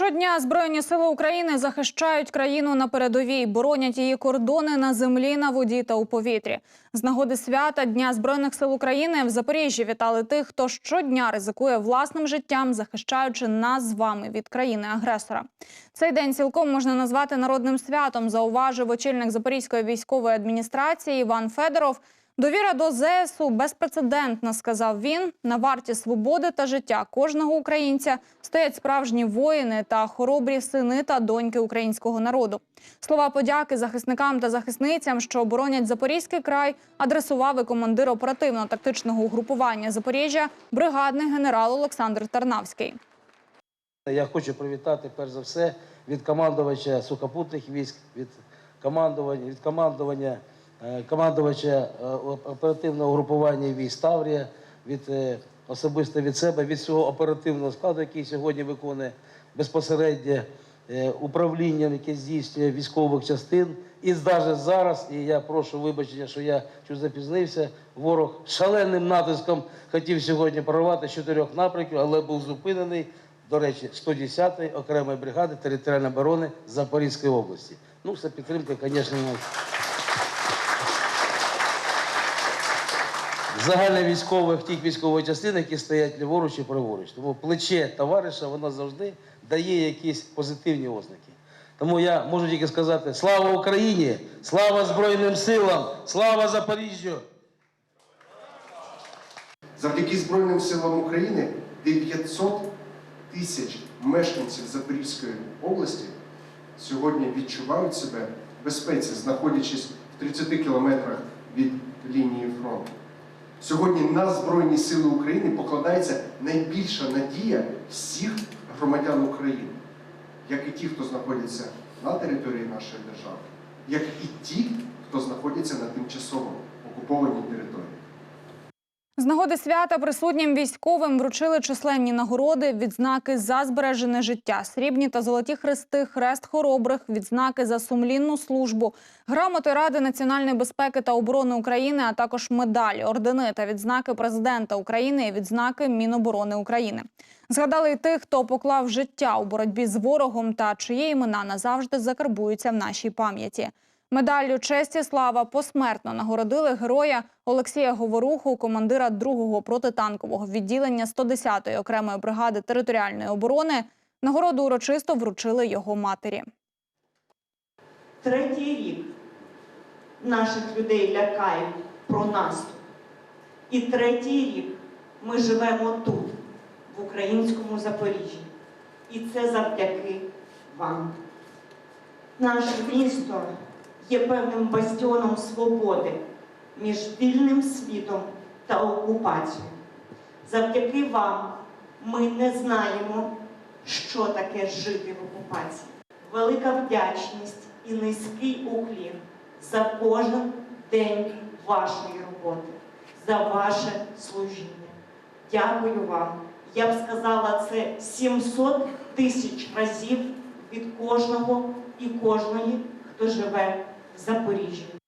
Щодня Збройні сили України захищають країну на передовій, боронять її кордони на землі, на воді та у повітрі. З нагоди свята Дня Збройних сил України в Запоріжжі вітали тих, хто щодня ризикує власним життям, захищаючи нас з вами від країни-агресора. Цей день цілком можна назвати народним святом, зауважив очільник Запорізької військової адміністрації Іван Федоров. Довіра до ЗСУ безпрецедентна, сказав він. На варті свободи та життя кожного українця стоять справжні воїни та хоробрі сини та доньки українського народу. Слова подяки захисникам та захисницям, що оборонять Запорізький край, адресував і командир оперативно-тактичного угрупування Запоріжжя, бригадний генерал Олександр Тарнавський. Я хочу привітати перш за все від командувача сухопутних військ, від командування, від командування, командувача е, оперативного групування військ Таврія, від е, особисто від себе, від всього оперативного складу, який сьогодні виконує безпосередньо е, управлінням, яке здійснює військових частин. І навіть зараз, і я прошу вибачення, що я чуть запізнився, ворог шаленим натиском хотів сьогодні прорвати з чотирьох напрямків, але був зупинений до речі, 110-ї окремої бригади територіальної оборони Запорізької області. Ну, це підтримка, звісно, у нас. Загальновійськових тих військових частин, які стоять ліворуч і праворуч. Тому плече товариша воно завжди дає якісь позитивні ознаки. Тому я можу тільки сказати: слава Україні! Слава Збройним силам! Слава Запоріжжю! Завдяки Збройним силам України 900 тисяч мешканців Запорізької області сьогодні відчувають себе в безпеці, знаходячись в 30 кілометрах від лінії фронту. Сьогодні на Збройні Сили України покладається найбільша надія всіх громадян України, як і ті, хто знаходяться на території нашої держави, як і ті, хто знаходяться на тимчасово окупованій території. З нагоди свята присутнім військовим вручили численні нагороди, відзнаки за збережене життя, срібні та золоті хрести, хрест хоробрих, відзнаки за сумлінну службу, грамоти Ради національної безпеки та оборони України, а також медалі, ордени та відзнаки президента України і відзнаки Міноборони України. Згадали й тих, хто поклав життя у боротьбі з ворогом та чиї імена назавжди закарбуються в нашій пам'яті. Медаллю честі слава посмертно нагородили героя Олексія Говоруху, командира 2-го протитанкового відділення 110-ї окремої бригади територіальної оборони. Нагороду урочисто вручили його матері. Третій рік наших людей лякають про наступ. І третій рік ми живемо тут, в українському Запоріжжі. І це завдяки вам. Наше місто є певним бастіоном свободи між вільним світом та окупацією. Завдяки вам ми не знаємо, що таке жити в окупації. Велика вдячність і низький уклін за кожен день вашої роботи, за ваше служіння. Дякую вам. Я б сказала це 700 тисяч разів від кожного і кожної, хто живе в Запоріжжі.